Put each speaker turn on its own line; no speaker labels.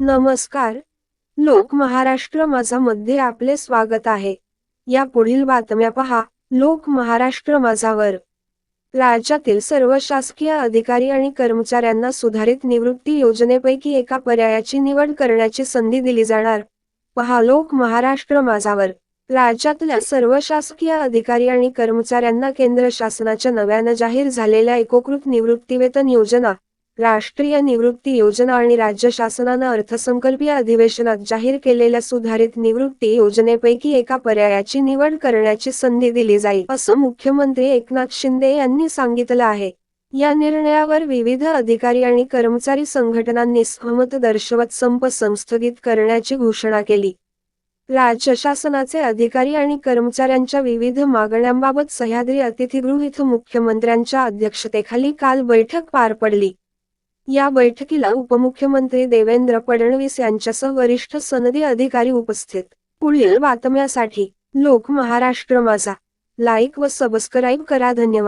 नमस्कार. लोक महाराष्ट्र माझा मध्ये आपले स्वागत आहे. या पुढील बातम्या पहा. लोक महाराष्ट्र माझावर. राज्यातील सर्व शासकीय अधिकारी आणि कर्मचाऱ्यांना सुधारित निवृत्ती योजनेपैकी एका पर्यायाची निवड करण्याची संधी दिली जाणार. पहा. लोक महाराष्ट्र माझावर. राज्यातल्या सर्व शासकीय अधिकारी आणि कर्मचाऱ्यांना केंद्र शासनाच्या नव्यानं जाहीर झालेल्या एकोकृत निवृत्तीवेतन योजना राष्ट्रीय निवृत्ती योजना आणि राज्य शासनानं अर्थसंकल्पीय अधिवेशनात जाहीर केलेल्या सुधारित निवृत्ती योजनेपैकी एका पर्यायाची निवड करण्याची संधी दिली जाईल असं मुख्यमंत्री एकनाथ शिंदे यांनी सांगितलं आहे. या निर्णयावर विविध अधिकारी आणि कर्मचारी संघटनांनी सहमत दर्शवत संप संस्थगित करण्याची घोषणा केली. राज्य शासनाचे अधिकारी आणि कर्मचाऱ्यांच्या विविध मागण्यांबाबत सह्याद्री अतिथीगृह इथं मुख्यमंत्र्यांच्या अध्यक्षतेखाली काल बैठक पार पडली. या बैठकीला उपमुख्यमंत्री देवेंद्र फडणवीस यांच्यासह वरिष्ठ सनदी अधिकारी उपस्थित. पुढील बातम्यासाठी लोक महाराष्ट्र माझा. लाईक व सबस्क्राईब करा. धन्यवाद.